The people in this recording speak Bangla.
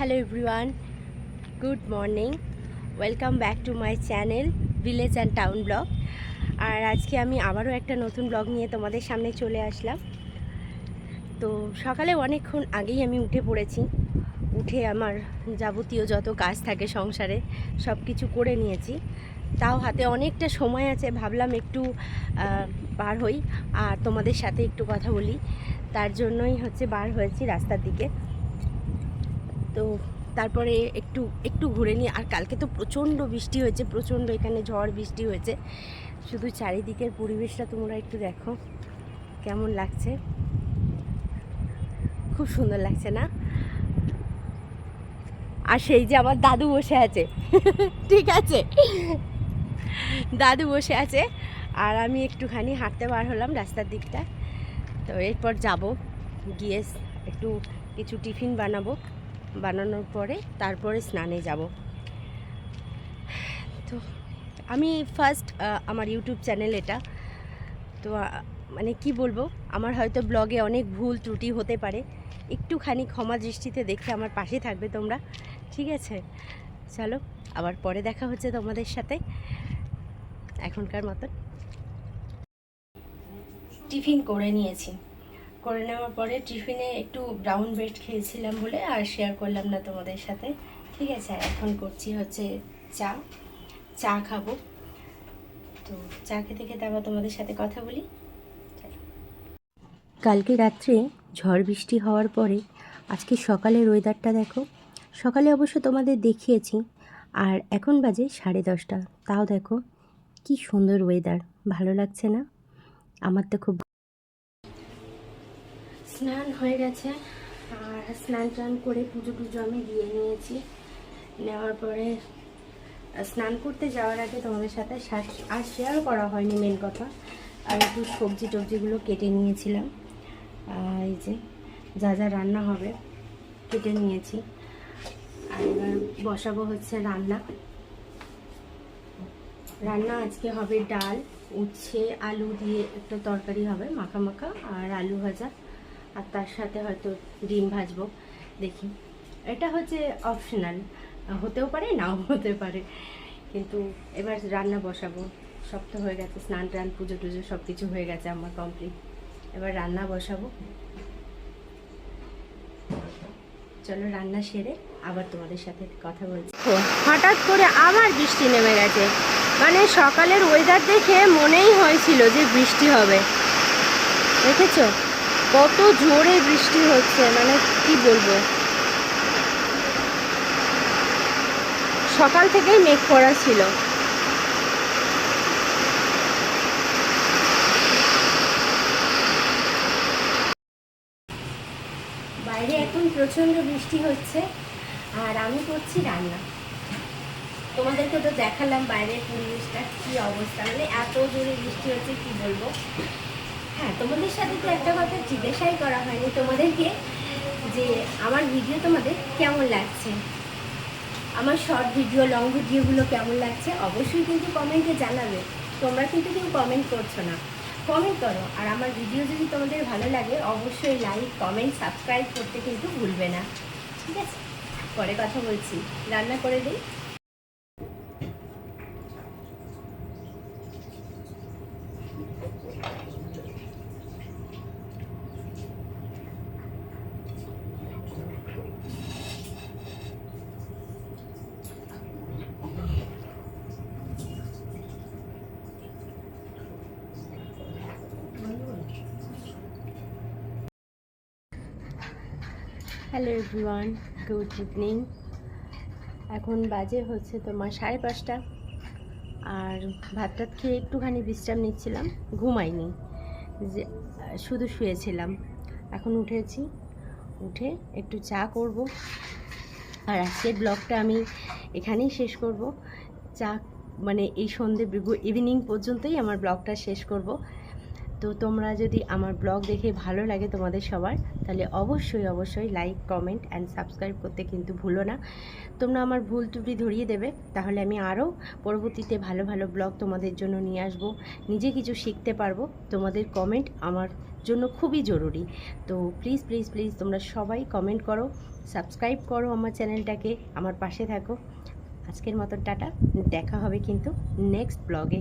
Hello everyone good morning welcome back to my channel village and town blog আর আজকে আমি আবারও একটা নতুন ব্লগ নিয়ে তোমাদের সামনে চলে আসলাম। তো সকালে অনেকক্ষণ আগেই আমি উঠে পড়েছি। উঠে আমার যাবতীয় যত কাজ থাকে সংসারে সব কিছু করে নিয়েছি। তাও হাতে অনেকটা সময় আছে, ভাবলাম একটু বার হই। আর তোমাদের সাথে একটু কথা বলি। তার জন্যই হচ্ছে বার হয়েছি রাস্তার দিকে। তো তারপরে একটু একটু ঘুরে নিই। আর কালকে তো প্রচণ্ড বৃষ্টি হয়েছে, প্রচণ্ড এখানে ঝড় বৃষ্টি হয়েছে। শুধু চারিদিকের পরিবেশটা তোমরা একটু দেখো, কেমন লাগছে? খুব সুন্দর লাগছে না? আর সেই যে আমার দাদু বসে আছে, ঠিক আছে? দাদু বসে আছে, আর আমি একটুখানি হাঁটতে বার হলাম রাস্তার দিকটা। তো এরপর যাব, গিয়ে একটু কিছু টিফিন বানাবো। বানানোর পরে তারপরে স্নানে যাব। তো আমি ফার্স্ট আমার ইউটিউব চ্যানেল এটা। তো মানে কি বলব, আমার হয়তো ব্লগে অনেক ভুল ত্রুটি হতে পারে। একটুখানি ক্ষমা দৃষ্টিতে দেখে আমার পাশে থাকবে তোমরা। ঠিক আছে? চলো, আবার পরে দেখা হচ্ছে তোমাদের সাথে। এখনকার মতন। টিফিন করে নিয়েছি। করে নেওয়ার পরে টিফিনে একটু ব্রাউন ব্রেড খেয়েছিলাম বলে আর শেয়ার করলাম না তোমাদের সাথে। ঠিক আছে, এখন করছি হচ্ছে চা। চা খাব। তো চা খেতে খেতে আবার তোমাদের সাথে কথা বলি। কালকে রাত্রে ঝড় বৃষ্টি হওয়ার পরে আজকে সকালের ওয়েদারটা দেখো। সকালে অবশ্য তোমাদের দেখিয়েছি, আর এখন বাজে সাড়ে দশটা। তাও দেখো, কি সুন্দর ওয়েদার ভালো লাগছে না? আমার তো খুব স্নান হয়ে গেছে আর স্নান টান করে পুজো টুজো আমি দিয়ে নিয়েছি। নেওয়ার পরে, স্নান করতে যাওয়ার আগে তোমাদের সাথে আর শেয়ার করা হয়নি মেন কথা। আর একটু সবজি টবজিগুলো কেটে নিয়েছিলাম। এই যে যা যা রান্না হবে কেটে নিয়েছি। আর এবার বসাবো হচ্ছে রান্না। রান্না আজকে হবে ডাল, উচ্ছে, আলু দিয়ে একটা তরকারি হবে, মাখা মাখা, আর আলু ভাজা। আর তার সাথে হয়তো ডিম ভাজবো, দেখি। এটা হচ্ছে অপশনাল হতেও পারে, নাও হতে পারে। কিন্তু এবার রান্না বসাবো। সব তো হয়ে গেছে, স্নান টান, পুজো টুজো সব কিছু হয়ে গেছে আমার কমপ্লিট এবার রান্না বসাবো। চলো রান্না সেরে আবার তোমাদের সাথে কথা বলছি। হঠাৎ করে আবার বৃষ্টি নেমে গেছে। মানে সকালের ওয়েদার দেখে মনেই হয়েছিল যে বৃষ্টি হবে। দেখেছ? কত জোরে বৃষ্টি হচ্ছে মানে কি বলব? সকাল থেকেই মেঘ করা ছিল। বাইরে এখন প্রচণ্ড বৃষ্টি হচ্ছে, আর আমি করছি রান্না। তোমাদেরকে তো দেখালাম বাইরের পরিবেশটা, কি অবস্থা? মানে এত জোরে বৃষ্টি হচ্ছে, কি বলব? হ্যাঁ তোমাদের সাথে তো একটা কথা জিজ্ঞাসাই করা হয়নি। তোমাদেরকে যে আমার ভিডিও তোমাদের কেমন লাগছে? আমার শর্ট ভিডিও লং ভিডিওগুলো কেমন লাগছে? অবশ্যই কিন্তু কমেন্টে জানাবে। তোমরা কিন্তু কেউ কমেন্ট করছ না। কমেন্ট করো। আর আমার ভিডিও যদি তোমাদের ভালো লাগে, অবশ্যই লাইক কমেন্ট সাবস্ক্রাইব করতে কিন্তু ভুলবে না। ঠিক আছে? পরে কথা বলছি। রান্না করে দিই। হ্যালো এভরিওয়ান গুড ইভিনিং এখন বাজে হচ্ছে তোমার সাড়ে পাঁচটা। আর ভাত টাত খেয়ে একটুখানি বিশ্রাম নিচ্ছিলাম। ঘুমাইনি। যে, শুধু শুয়েছিলাম। এখন উঠেছি। উঠে একটু চা করব। আর আজকের ব্লগটা আমি এখানেই শেষ করব। চা মানে এই সন্ধে ইভিনিং পর্যন্তই আমার ব্লগটা শেষ করব। তো তোমরা যদি আমার ব্লগ দেখে ভালো লাগে তোমাদের সবার, তাহলে অবশ্যই অবশ্যই লাইক কমেন্ট অ্যান্ড সাবস্ক্রাইব করতে কিন্তু ভুলো না। তোমরা আমার ভুল ত্রুটি ধরিয়ে দেবে, তাহলে আমি আরও পরবর্তীতে ভালো ভালো ব্লগ তোমাদের জন্য নিয়ে আসব, নিজে কিছু শিখতে পারব। তোমাদের কমেন্ট আমার জন্য খুবই জরুরি। তো প্লিজ প্লিজ প্লিজ তোমরা সবাই কমেন্ট করো সাবস্ক্রাইব করো আমার চ্যানেলটাকে, আমার পাশে থাকো। আজকের মতন টাটা, দেখা হবে কিন্তু নেক্সট ব্লগে।